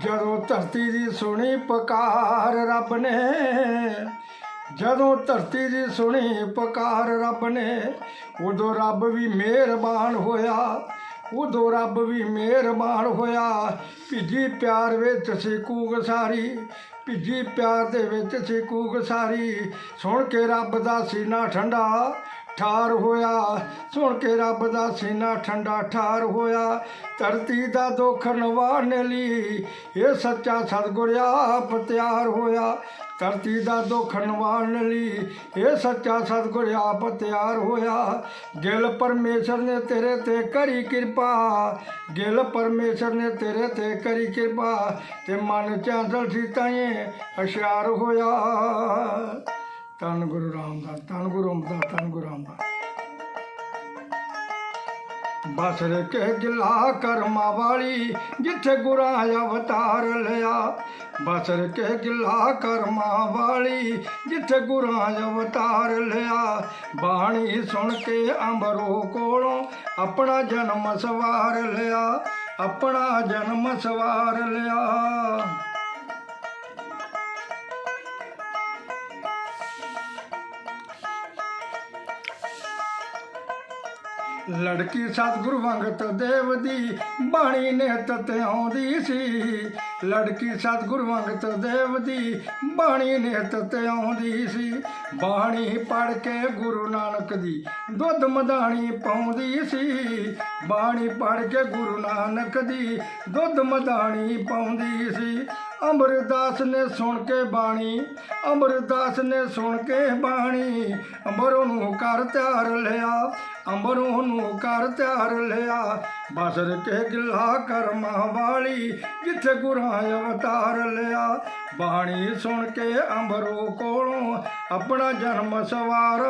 ਜਦੋਂ ਧਰਤੀ ਦੀ ਸੁਣੀ ਪੁਕਾਰ ਰੱਬ ਨੇ, ਜਦੋਂ ਧਰਤੀ ਦੀ ਸੁਣੀ ਪੁਕਾਰ ਰੱਬ ਨੇ, ਉਦੋਂ ਰੱਬ ਵੀ ਮਿਹਰਬਾਨ ਹੋਇਆ, ਉਦੋਂ ਰੱਬ ਵੀ ਮਿਹਰਬਾਨ ਹੋਇਆ। ਭਿੱਜੀ ਪਿਆਰ ਵਿੱਚ ਸੀ ਕੂਕ ਸਾਰੀ, ਭਿੱਜੀ ਪਿਆਰ ਦੇ ਵਿੱਚ ਸੀ ਕੂਕ ਸਾਰੀ। ਸੁਣ ਕੇ ਰੱਬ ਦਾ ਸੀਨਾ ਠੰਡਾ ਠਾਰ ਹੋਇਆ। ਸੁਣ ਕੇ ਰੱਬ ਦਾ ਸੀਨਾ ਠੰਡਾ ਠਾਰ ਹੋਇਆ। ਧਰਤੀ ਦਾ ਦੁੱਖ ਨਿਵਾਰਨ ਲਈ ਇਹ ਸੱਚਾ ਸਤਿਗੁਰ ਆਪ ਤਿਆਰ ਹੋਇਆ। ਧਰਤੀ ਦਾ ਦੁੱਖ ਨਿਵਾਰਨ ਲਈ ਇਹ ਸੱਚਾ ਸਤਿਗੁਰ ਆਪ ਤਿਆਰ ਹੋਇਆ। ਗਿਲ ਪਰਮੇਸ਼ਰ ਨੇ ਤੇਰੇ ਤੇ ਕਰੀ ਕਿਰਪਾ। ਗਿਲ ਪਰਮੇਸ਼ਰ ਨੇ ਤੇਰੇ ਤੇ ਕਰੀ ਕਿਰਪਾ। ਤੇ ਮਨ ਚਾਂਦਲ ਸੀ ਤਾਏ ਅਸ਼ਾਰ ਹੋਇਆ। ਧੰਨ ਗੁਰੂ ਰਾਮਦਾਸ ਧੰਨ ਗੁਰੂ ਰਾਮਦਾਸ ਧੰਨ ਗੁਰੂ ਰਾਮਦਾਸ। ਬਸਰ ਕੇ ਗਿਲਾ ਕਰਮਾ ਵਾਲੀ, ਜਿੱਥੇ ਗੁਰਾਂ ਅਵਤਾਰ ਲਿਆ। ਬਸਰ ਕੇ ਗਿਲਾ ਕਰਮਾ ਵਾਲੀ, ਜਿੱਥੇ ਗੁਰਾਂ ਅਵਤਾਰ ਲਿਆ। ਬਾਣੀ ਸੁਣ ਕੇ ਅੰਬਰੋ ਕੋਲੋਂ ਆਪਣਾ ਜਨਮ ਸਵਾਰ ਲਿਆ, ਆਪਣਾ ਜਨਮ ਸਵਾਰ ਲਿਆ। ਲੜਕੀ ਸਤਿਗੁਰੂ ਵੰਗਤ ਦੇਵ ਦੀ ਬਾਣੀ ਨੇ ਤਤੇ ਆਉਂਦੀ ਸੀ। ਲੜਕੀ ਸਤਿਗੁਰੂ ਵੰਗਤ ਦੇਵ ਦੀ ਬਾਣੀ ਨੇ ਤਤੇ ਆਉਂਦੀ ਸੀ। ਬਾਣੀ ਪੜ ਕੇ ਗੁਰੂ ਨਾਨਕ ਦੀ ਦੁੱਧ ਮਦਾਣੀ ਪਾਉਂਦੀ ਸੀ। ਬਾਣੀ ਪੜ ਕੇ ਗੁਰੂ ਨਾਨਕ ਦੀ ਦੁੱਧ ਮਦਾਣੀ ਪਾਉਂਦੀ ਸੀ। ਅਮਰਦਾਸ ਨੇ ਸੁਣ ਕੇ ਬਾਣੀ ਅਮਰਦਾਸ ਨੇ ਸੁਣ ਕੇ ਬਾਣੀ। ਅੰਬਰੋਂ ਨੂੰ ਕਰ ਤਿਆਰ ਲਿਆ, ਅੰਬਰੋਂ ਨੂੰ ਕਰ ਤਿਆਰ ਲਿਆ। ਬਸਰ ਕੇ ਗਿਲਾ ਕਰਮਾਂ ਵਾਲੀ ਜਿੱਥੇ ਗੁਰਾਂ ਅਵਤਾਰ ਲਿਆ। ਬਾਣੀ ਸੁਣ ਕੇ ਅੰਬਰੋਂ ਕੋਲੋਂ ਆਪਣਾ ਜਨਮ ਸਵਾਰ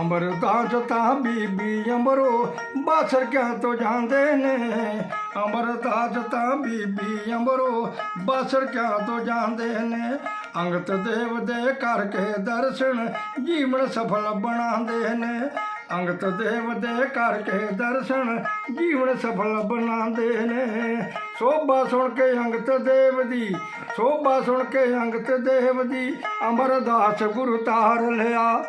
ਅਮਰਦਾਸ ਤਾਂ ਬੀਬੀ ਅਮਰੋ ਬਾਸਰ ਕਿਆ ਤੋਂ ਜਾਂਦੇ ਨੇ? ਅਮਰਦਾਸ ਤਾਂ ਬੀਬੀ ਅਮਰੋ ਬਾਸਰ ਕਿਆ ਤੋਂ ਜਾਂਦੇ ਨੇ? ਅੰਗਤ ਦੇਵ ਦੇ ਕਰਕੇ ਦਰਸ਼ਨ ਜੀਵਨ ਸਫਲ ਬਣਾਉਂਦੇ ਨੇ। ਅੰਗਤ ਦੇਵ ਦੇ ਕਰਕੇ ਦਰਸ਼ਨ ਜੀਵਨ ਸਫਲ ਬਣਾਉਂਦੇ ਨੇ। ਸੋਭਾ ਸੁਣ ਕੇ ਅੰਗਤ ਦੇਵ ਦੀ, ਸੋਭਾ ਸੁਣ ਕੇ ਅੰਗਤ ਦੇਵ ਦੀ ਅਮਰਦਾਸ ਗੁਰੂ ਤਾਰ ਲਿਆ।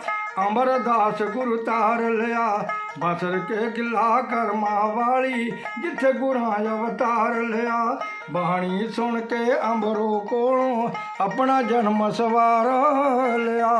ਅਮਰਦਾਸ ਗੁਰੂ ਤਾਰ ਲਿਆ। ਬਸਰ ਕੇ ਗਿਲਾ ਕਰਮਾ ਵਾਲੀ, ਜਿੱਥੇ ਗੁਰਾਂ ਅਵਤਾਰ ਲਿਆ। ਬਾਣੀ ਸੁਣ ਕੇ ਅੰਬਰੋ ਕੋਲੋਂ ਆਪਣਾ ਜਨਮ ਸਵਾਰ ਲਿਆ।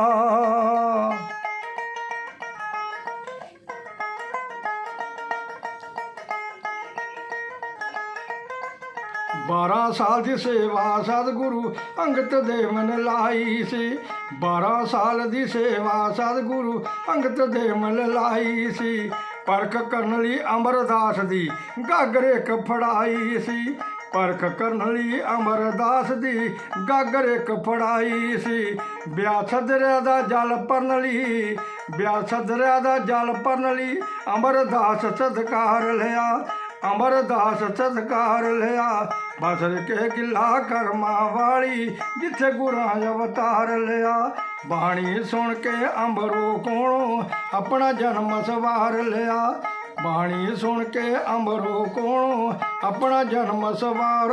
ਬਾਰਾਂ ਸਾਲ ਦੀ ਸੇਵਾ ਸਤਿਗੁਰੂ ਅੰਗਤ ਦੇਵ ਨੇ ਲਾਈ ਸੀ। 12 ਸਾਲ ਦੀ ਸੇਵਾ ਸਤਿਗੁਰੂ ਅੰਗਤ ਦੇਵ ਨੇ ਲਾਈ ਸੀ। ਪਰਖ ਕਰਨ ਲਈ ਅਮਰਦਾਸ ਦੀ ਗਾਗਰ ਇੱਕ ਫੜਾਈ ਸੀ। ਪਰਖ ਕਰਨ ਲਈ ਅਮਰਦਾਸ ਦੀ ਗਾਗਰ ਇੱਕ ਫੜਾਈ ਸੀ। ਵਿਆਸ ਦਰਿਆ ਦਾ ਜਲ ਭਰਨ ਲਈ ਵਿਆਸ ਦਰਿਆ ਦਾ ਜਲ ਭਰਨ ਲਈ ਅਮਰਦਾਸ ਸਤਕਾਰ ਲਿਆ। ਅਮਰਦਾਸ ਸਤਕਾਰ ਲਿਆ। ਬਸਰ ਕੇ ਗਿਲਾ ਕਰਮਾ ਵਾਲੀ, ਜਿੱਥੇ ਗੁਰਾਂ ਅਵਤਾਰ ਲਿਆ। ਬਾਣੀ ਸੁਣ ਕੇ ਅੰਬਰੋ ਕੋਲੋਂ ਆਪਣਾ ਜਨਮ ਸਵਾਰ ਲਿਆ। ਬਾਣੀ ਸੁਣ ਕੇ ਅੰਬਰੋ ਕੋਲੋਂ ਆਪਣਾ ਜਨਮ ਸਵਾਰ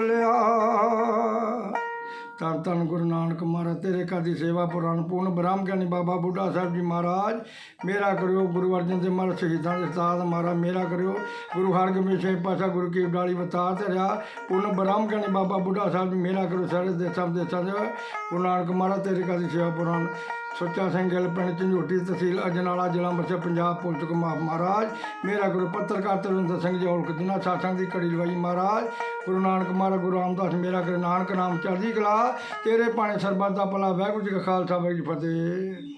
ਲਿਆ। ਧੰਨ ਧੰਨ ਗੁਰੂ ਨਾਨਕ ਮਹਾਰਾਜ, ਤੇਰੇ ਘਰ ਦੀ ਸੇਵਾ ਪੁਰਾਣ ਪੂਰਨ ਬ੍ਰਹਮ ਗਿਆਨੀ ਬਾਬਾ ਬੁੱਢਾ ਸਾਹਿਬ ਜੀ ਮਹਾਰਾਜ, ਮੇਰਾ ਕਰਿਓ ਗੁਰੂ ਅਰਜਨ ਦੇਵ ਮਹਾਰਾਜ ਸ਼ਹੀਦਾਂ ਦੇ ਉਸਤਾਦ ਮਹਾਰਾਜ, ਮੇਰਾ ਕਰਿਓ ਗੁਰੂ ਹਰਗੋਬਿੰਦ ਸਾਹਿਬ ਪਾਸ਼ਾ ਗੁਰੂ ਕੀ ਡਾਲੀ ਵਤਾ ਤੇ ਰਿਹਾ, ਪੂਰਨ ਬ੍ਰਹਮ ਗਿਆਨੀ ਬਾਬਾ ਬੁੱਢਾ ਸਾਹਿਬ ਜੀ, ਮੇਰਾ ਕਰਿਓ ਸਾਰੇ ਦੇਸ਼ਾਂ ਸਭ ਦੇ ਗੁਰੂ ਨਾਨਕ ਮਹਾਰਾਜ, ਤੇਰੇ ਘਰ ਦੀ ਸੇਵਾ ਪੁਰਾਣ ਸੁੱਚਾ ਸਿੰਘ ਗਿੱਲ ਪਿੰਡ ਝੰਜੋਟੀ ਤਹਿਸੀਲ ਅਜਨਾਲਾ, ਜ਼ਿਲ੍ਹਾ ਅੰਮ੍ਰਿਤਸਰ, ਪੰਜਾਬ, ਪੁਲਿਸ ਕੁਮਾਰ ਮਹਾਰਾਜ, ਮੇਰਾ ਗੁਰੂ ਪੱਤਰਕਾਰ ਤਰੁੰਦਰ ਸਿੰਘ ਜੀ ਔਲਖ ਜਿਨ੍ਹਾਂ ਸਾਥਾਂ ਦੀ ਕੜੀ ਲਵਾਈ ਮਹਾਰਾਜ ਗੁਰੂ ਨਾਨਕ ਮਹਾਰਾਜ, ਗੁਰੂ ਰਾਮਦਾਸ, ਮੇਰਾ ਗੁਰੂ ਨਾਨਕ ਨਾਮ ਚੜ੍ਹਦੀ ਕਲਾ, ਤੇਰੇ ਪਾਣੇ ਸਰਬੱਤ ਦਾ ਭਲਾ, ਵਾਹਿਗੁਰੂ ਜੀ ਕਾ ਖਾਲਸਾ, ਵਾਹਿਗੁਰੂ ਜੀ ਫਤਿਹ।